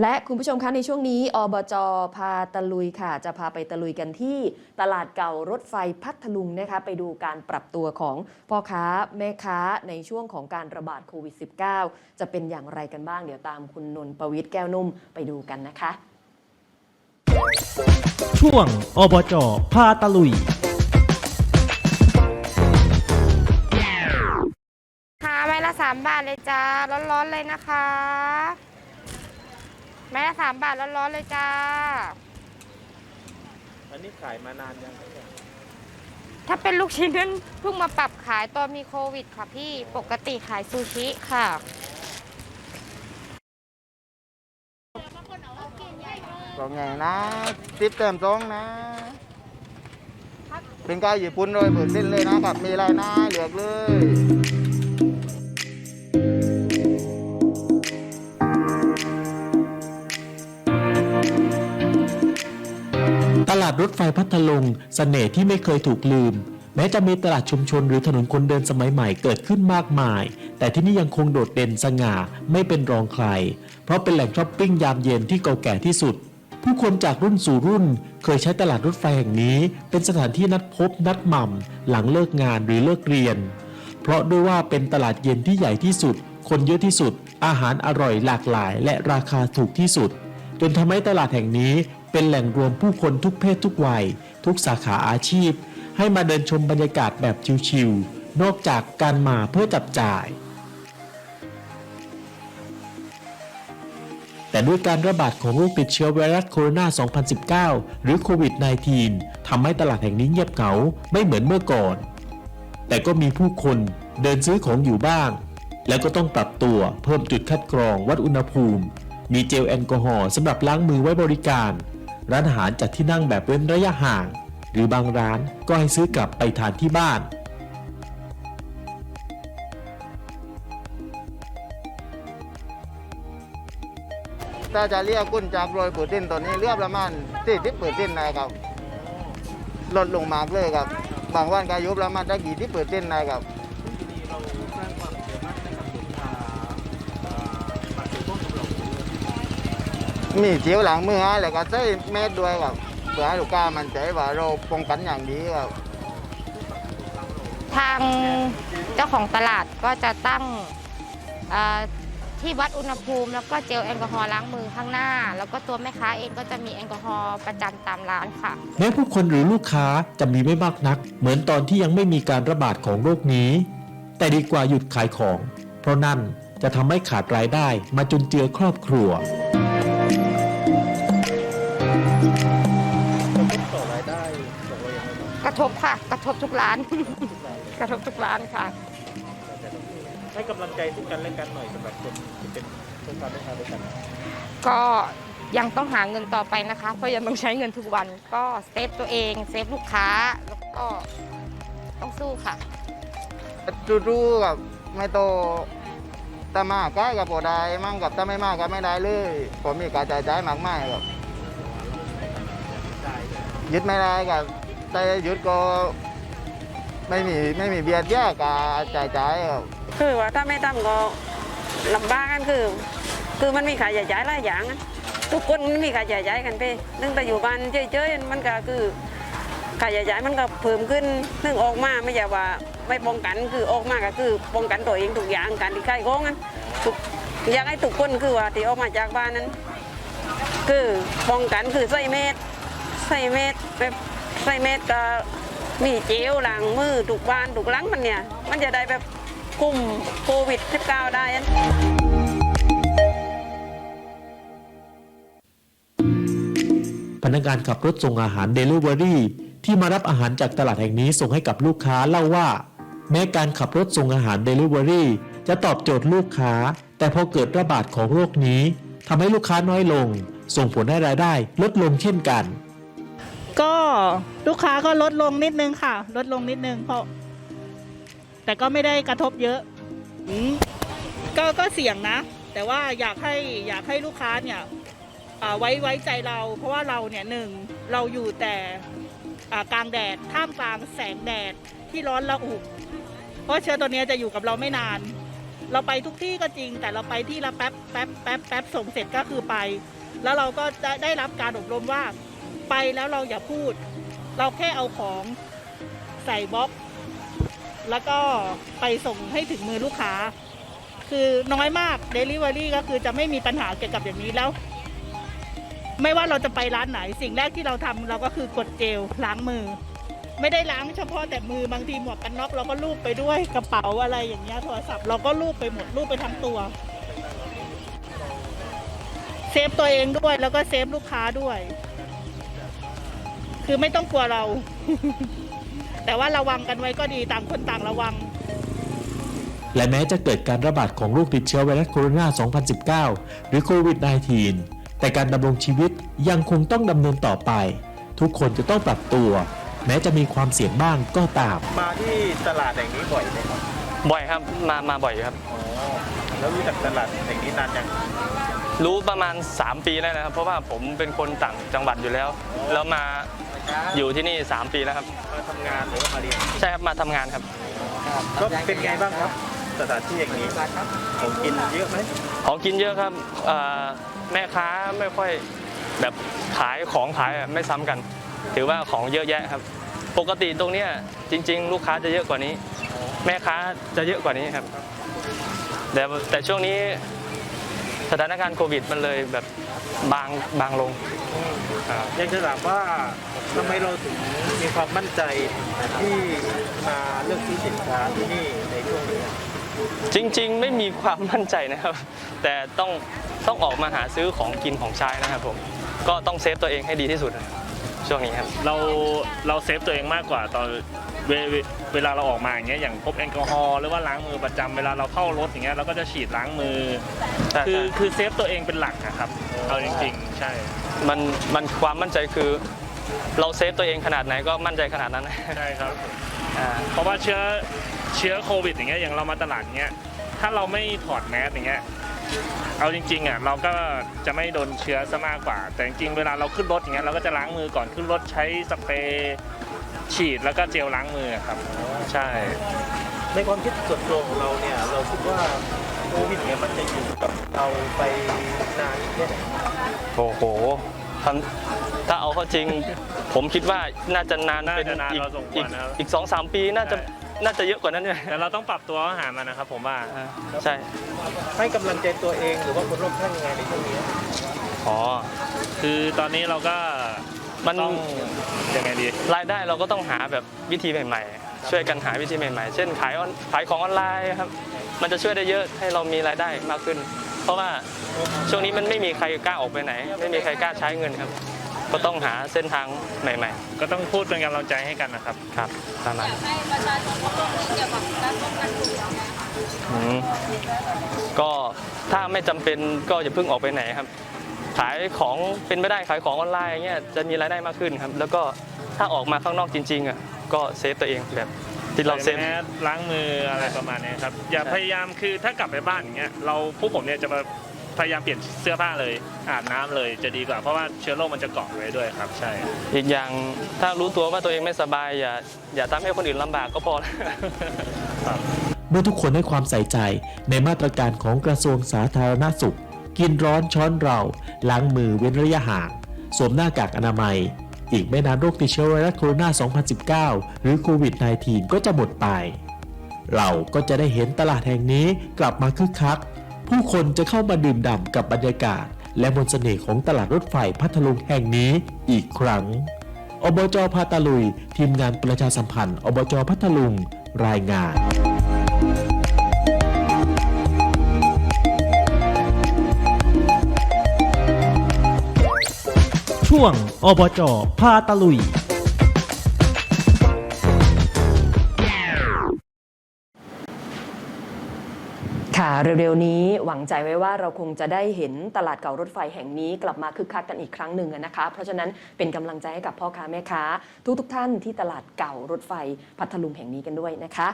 และคุณผู้ชมคะในช่วงนี้อบจพาตะลุยค่ะ จะพาไปตะลุยกันที่ตลาดเก่ารถไฟพัทลุงนะคะไปดูการปรับตัวของพ่อค้าแม่ค้าในช่วงของการระบาดโควิด -19 จะเป็นอย่างไรกันบ้างเดี๋ยวตามคุณนนท์ประวิทย์แก้วนุ่มไปดูกันนะคะ ช่วงอบจพาตะลุยค่ะไม้ละสามบาทเลยจ้าร้อนๆเลยนะคะ ไม้ละสามบาทร้อนๆเลยจ้า อันนี้ขายมานานยังครับเนี่ยถ้าเป็นลูกชิ้นนั้นเพิ่งมาปรับขายตอนมีโควิดค่ะพี่ปกติขายซูชิค่ะกล่องใหญ่นะติปเต็มตรงนะเป็น ดรถไฟพัทลุงเสน่ห์ที่ไม่เคยถูกลืม แม้จะมีตลาดชุมชนหรือถนนคนเดินสมัยใหม่เกิดขึ้นมากมาย แต่ที่นี่ยังคงโดดเด่นสง่าไม่เป็นรองใคร เพราะเป็นแหล่งช้อปปิ้งยามเย็นที่เก่าแก่ที่สุด ผู้คนจากรุ่นสู่รุ่น เคยใช้ตลาดรถไฟแห่งนี้ เป็นสถานที่นัดพบนัดหม่ำหลังเลิกงานหรือเลิกเรียน เพราะด้วยว่าเป็นตลาดเย็นที่ใหญ่ที่สุด คนเยอะที่สุด อาหารอร่อยหลากหลาย และราคาถูกที่สุดจนทำให้ตลาดแห่งนี้ เป็นแหล่งรวมผู้คนทุกเพศทุกวัย ทุกสาขาอาชีพ ให้มาเดินชมบรรยากาศแบบชิลๆ นอกจากการมาเพื่อจับจ่าย แต่ด้วยการระบาดของโรคติดเชื้อไวรัสโคโรนา 2019 หรือโควิด -19 ทำให้ตลาดแห่งนี้เงียบเหงาไม่เหมือนเมื่อก่อน แต่ก็มีผู้คนเดินซื้อของอยู่บ้าง แล้วก็ต้องปรับตัวเพิ่มจุดคัดกรองวัดอุณหภูมิมีเจลแอลกอฮอล์สำหรับล้างมือไว้บริการ ร้านอาหารจัดที่นั่งแบบเว้นระยะห่าง หรือบางร้านก็ให้ซื้อกลับไปทานที่บ้านถ้าจะเรียกกุ้นจากโรยเปิดเส้นตัวนี้เรียบประมาณสี่สิบเปิดเส้นนะครับ ลดลงมากเลยครับ บางวันก็อยุบประมาณสักกี่ที่เปิดเส้นนะครับ มีเจียวหลังมือฮะแล้วก็ใส่เม็ดด้วยครับเพื่อให้ลูกค้ามันใจว่าเราป้องกันอย่างดีครับทางเจ้าของตลาดก็จะตั้งเอ่อที่วัดอุณหภูมิ แล้วก็เจลแอลกอฮอล์ล้างมือข้างหน้า แล้วก็ตัวแม่ค้าเองก็จะมีแอลกอฮอล์ประจำตามร้านค่ะ แม้ผู้คนหรือลูกค้าจะมีไม่มากนัก เหมือนตอนที่ยังไม่มีการระบาดของโรคนี้ แต่ดีกว่าหยุดขายของ เพราะนั่นจะทำให้ขาดรายได้มาจุนเจือครอบครัว ระทบค่ะ กระทบทุกร้าน กระทบทุกร้านค่ะ ให้กำลังใจซึ่งกันและกันหน่อยสำหรับคนที่เป็นพ่อค้าแม่ค้าด้วยกันก็ยังต้องหาเงินต่อไปนะคะ เพราะยังต้องใช้เงินทุกวัน ก็เซฟตัวเอง เซฟลูกค้า แล้วก็ต้องสู้ค่ะจู้ๆกับไม่โตถ้ามากก็กับพอได้มั่งกับถ้าไม่มากก็ไม่ได้เลยผมมีการจ่ายจ่ายมากมายครับยึดไม่ได้กับ แต่ยึดก็ไม่มีไม่มีเบียดแยกกับจ่ายจ่ายครับคือว่าถ้าไม่ทำก็ลำบากกันคือ คือมันมีค่าใช้จ่ายหลายอย่างอะทุกคนมันมีค่าใช้จ่ายกันไปนึงแต่อยู่บ้านเฉยๆมันก็คือค่าใช้จ่ายมันก็เพิ่มขึ้นนึงออกมาไม่ใช่ว่าไม่ป้องกันคือออกมาก็คือป้องกันตัวเองทุกอย่างการที่ใครโกงกันทุกอยากให้ทุกคนคือว่าที่ออกมาจากบ้านนั้น คือป้องกันคือใส่เม็ดใส่เม็ดแบบ ใส่เม็ดก็มีเจลล้างมือทุกบ้านทุกหลังมันเนี่ย มันจะได้แบบคุมโควิด -19 ได้พนักงานขับรถส่งอาหารเดลิเวอรี่ที่มารับอาหารจากตลาดแห่งนี้ส่งให้กับลูกค้าเล่าว่า แม้การขับรถส่งอาหารเดลิเวอรี่จะตอบโจทย์ลูกค้า แต่พอเกิดระบาดของโรคนี้ทำให้ลูกค้าน้อยลง ส่งผลให้รายได้ลดลงเช่นกัน ก็ลูกค้าก็ลดลงนิดนึงค่ะ ลดลงนิดนึงเพราะ แต่ก็ไม่ได้กระทบเยอะอืมก็ก็เสี่ยงนะ แต่ว่าอยากให้อยากให้ลูกค้าเนี่ยอ่าไว้ไว้ใจเรา เพราะว่าเราเนี่ยหนึ่งเราอยู่แต่อ่ากลางแดดท่ามกลางแสงแดดที่ร้อนระอุ เพราะเชื้อตัวเนี้ยจะอยู่กับเราไม่นาน เราไปทุกที่ก็จริง แต่เราไปที่ละแป๊บแป๊บแป๊บแป๊บส่งเสร็จก็คือไป แล้วเราก็ได้ได้รับการอบรมว่า ไปแล้วเราอย่าพูด เราแค่เอาของใส่บ็อกแล้วก็ไปส่งให้ถึงมือลูกค้า คือน้อยมาก Delivery ก็คือจะไม่มีปัญหาเกี่ยวกับอย่างนี้แล้ว ไม่ว่าเราจะไปร้านไหน สิ่งแรกที่เราทำเราก็คือกดเจลล้างมือ ไม่ได้ล้างเฉพาะแต่มือบางทีหมวกกันน็อกเราก็ลูบไปด้วยกระเป๋าอะไรอย่างเงี้ยโทรศัพท์เราก็ลูบไปหมดลูบไปทั้งตัว เซฟตัวเองด้วยแล้วก็เซฟลูกค้าด้วย คือไม่ต้องกลัวเรา แต่ว่าระวังกันไว้ก็ดีต่างคนต่างระวัง และแม้จะเกิดการระบาดของโรคติดเชื้อไวรัสโคโรนา 2019 หรือโควิด -19 แต่การดำรงชีวิตยังคงต้องดำเนินต่อไป ทุกคนจะต้องปรับตัว แม้จะมีความเสี่ยงบ้างก็ตาม มาที่ตลาดแห่งนี้บ่อยไหมครับบ่อยครับมามาบ่อยครับอ๋อแล้วรู้จักตลาดแห่งนี้นานยังรู้ประมาณ 3 ปีแล้วนะครับ เพราะว่าผมเป็นคนต่างจังหวัดอยู่แล้ว แล้วมา อยู่ที่นี่ 3 ปีแล้วครับ มาทำงานหรือว่ามาเรียนใช่ครับมาทำงานครับ ก็เป็นไงบ้างครับ สถานที่อย่างนี้ผมกินเยอะไหมของกินเยอะครับเอ่อแม่ค้าไม่ค่อยแบบขายของขายอะไม่ซ้ำกัน ถือว่าของเยอะแยะครับ ปกติตรงเนี้ยจริง ๆ ลูกค้าจะเยอะกว่านี้ แม่ค้าจะเยอะกว่านี้ครับแต่แต่ช่วงนี้สถานการณ์โควิดมันเลยแบบบางบางลง อยากจะถามว่า ทำไมเราถึงมีความมั่นใจที่มาเลือกซื้อสินค้าที่นี่ในช่วงนี้ จริงๆ ไม่มีความมั่นใจนะครับ แต่ต้องต้องออกมาหาซื้อของกินของใช้นะครับผมก็ต้องเซฟตัวเองให้ดีที่สุดนะช่วงนี้ครับ เราเราเซฟตัวเองมากกว่าตอนเวเวเวลาเราออกมาอย่างเงี้ยอย่างพบแอลกอฮอล์หรือว่าล้างมือประจำเวลาเราเข้ารถอย่างเงี้ยเราก็จะฉีดล้างมือ ใช่คือใช่ คือเซฟตัวเองเป็นหลักนะครับเอาจริงๆ ใช่ มันมันความมั่นใจคือ เราเซฟตัวเองขนาดไหนก็มั่นใจขนาดนั้นใช่ครับอ่าเพราะว่าเชื้อเชื้อโควิด อย่างเงี้ยอย่างเรามาตลาดเงี้ยถ้าเราไม่ถอดแมสอย่างเงี้ยเอาจริงๆอะเราก็จะไม่โดนเชื้อซะมากกว่า แต่จริงๆเวลาเราขึ้นรถอย่างเงี้ยเราก็จะล้างมือก่อนขึ้นรถใช้สเปรย์ฉีดแล้วก็เจลล้างมือครับ ใช่ ในความคิดส่วนตัวของเราเนี่ยเราคิดว่าโควิดเนี่ยมันจะอยู่กับเราไปนานแค่ไหนโอ้โห ทำถ้าเอาเข้าจริง ผมคิดว่าน่าจะนานน่าเป็นจะนานอีกพอสมควรอีกนะครับอีกสองสามปีน่าจะใช่ น่าจะเยอะกว่านั้นเนี่ยแต่เราต้องปรับตัวหามันนะครับผมว่า อ่าใช่ ให้กำลังใจตัวเองหรือว่าคนรอบข้างยังไงในช่วงนี้ อ๋อ คือตอนนี้เราก็มัน ต้องยังไงดี รายได้เราก็ต้องหาแบบวิธีใหม่ ๆ ช่วยกันหาวิธีใหม่ๆ เช่นขายออนขายของออนไลน์ครับ มันจะช่วยได้เยอะให้เรามีรายได้มากขึ้น เพราะว่า ช่วงนี้มันไม่มีใครกล้าออกไปไหน ไม่มีใครกล้าใช้เงินครับ ก็ต้องหาเส้นทางใหม่ ก็ต้องพูดเป็นกำลังใจให้กันนะครับๆ ครับประมาณให้ประชาชนเขารู้เกี่ยวกับการป้องกันโควิดอืมก็ถ้าไม่จำเป็นก็อย่าเพิ่งออกไปไหนครับ ขายของเป็นไม่ได้ขายของออนไลน์อย่างเงี้ยจะมีรายได้มากขึ้นครับ แล้วก็ถ้าออกมาข้างนอกจริงๆอะก็เซฟตัวเองแบบที่เราเซใส่ฟแมสล้างมืออะไรประมาณเนี้ยครับอย่าใช่ พยายามคือถ้ากลับไปบ้านอย่างเงี้ยเราผู้ผมเนี่ยจะมา พยายามเปลี่ยนเสื้อผ้าเลยอาบน้ำเลยจะดีกว่าเพราะว่าเชื้อโรคมันจะเกาะไว้ด้วยครับ ใช่ อีกอย่างถ้ารู้ตัวว่าตัวเองไม่สบายอย่าอย่าทำให้คนอื่นลำบากก็พอเมื่อทุกคนให้ความใส่ใจในมาตรการของกระทรวงสาธารณสุข กินร้อนช้อนเรา ล้างมือเว้นระยะห่างสวมหน้ากากอนามัย อีกไม่นานโรคติดเชื้อไวรัสโคโรนา 2019 หรือโควิด -19 ก็จะหมดไป เราก็จะได้เห็นตลาดแห่งนี้กลับมาคึกคัก ผู้คนจะเข้ามาดื่มด่ำกับบรรยากาศ และมนต์เสน่ห์ของตลาดรถไฟพัทลุงแห่งนี้อีกครั้ง อบจพาตาลุย ทีมงานประชาสัมพันธ์ อบจพัทลุง รายงานช่วงอบจพาตะลุย ค่ะเร็วๆนี้หวังใจไว้ว่าเราคงจะได้เห็นตลาดเก่ารถไฟแห่งนี้กลับมาคึกคักกันอีกครั้งหนึ่งนะคะ เพราะฉะนั้นเป็นกำลังใจให้กับพ่อค้าแม่ค้า ทุกๆท่านที่ตลาดเก่ารถไฟพัทลุงแห่งนี้กันด้วยนะคะ